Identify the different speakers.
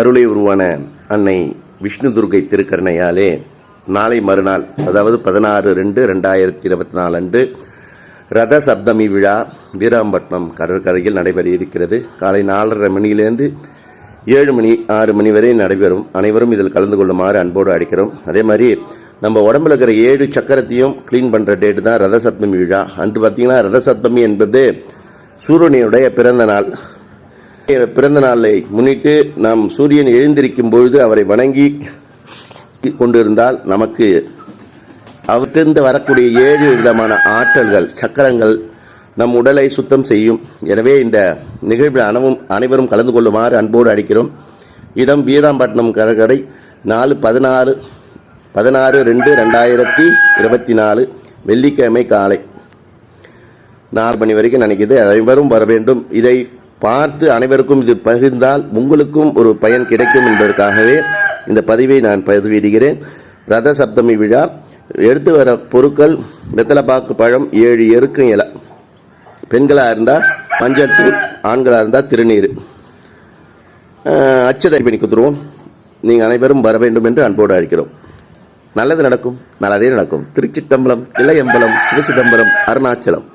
Speaker 1: அருளை உருவான அன்னை விஷ்ணு துர்கை திருக்கருணையாலே நாளை மறுநாள் அதாவது பதினாறு ரெண்டு ரெண்டாயிரத்தி இருபத்தி நாலு அன்று ரத சப்தமி விழா வீராம்பட்டினம் கடற்கரையில் நடைபெற இருக்கிறது காலை நாலரை மணியிலேருந்து ஏழு மணி ஆறு மணி வரை நடைபெறும். அனைவரும் இதில் கலந்து கொள்ளுமாறு அன்போடு அடிக்கிறோம் அதே மாதிரி நம்ம உடம்புல இருக்கிற ஏழு சக்கரத்தையும் க்ளீன் பண்ணுற டேட்டு தான் ரத சப்தமி விழா. அன்று பார்த்திங்கன்னா ரத சப்தமி என்பது சூரியனுடைய பிறந்த நாள். பிறந்த நாளை முன்னிட்டு நாம் சூரியன் எழுந்திருக்கும் பொழுது அவரை வணங்கி கொண்டிருந்தால் நமக்கு அவற்றிருந்து வரக்கூடிய ஏழு விதமான ஆற்றல்கள் சக்கரங்கள் நம் உடலை சுத்தம் செய்யும். எனவே இந்த நிகழ்வில் அனவும் அனைவரும் கலந்து கொள்ளுமாறு அன்போடு அடிக்கிறோம் இடம் வீராம்பட்டினம் கடற்கரை நாலு பதினாறு பதினாறு ரெண்டு ரெண்டாயிரத்தி இருபத்தி நாலு வெள்ளிக்கிழமை காலை நாலு மணி வரைக்கும் நினைக்கிது. அனைவரும் வர வேண்டும். இதை பார்த்து அனைவருக்கும் இது பகிர்ந்தால் உங்களுக்கும் ஒரு பயன் கிடைக்கும் என்பதற்காகவே இந்த பதிவை நான் பதிவிடுகிறேன். ரத சப்தமி விழா. எடுத்து வர பொருட்கள் வெத்தலைப்பாக்கு பழம் ஏழு எருக்கும் இலை. பெண்களாக இருந்தால் பஞ்சத்தூர் ஆண்களாக இருந்தால் திருநீர். அச்சதை பண்ணி கொடுத்துருவோம் நீங்கள் அனைவரும் வர வேண்டும் என்று அன்போடு அழைக்கிறோம். நல்லது நடக்கும் நல்லதே நடக்கும். திருச்சிட்டம்பலம் இளையம்பலம் சிவசிதம்பரம் அருணாச்சலம்.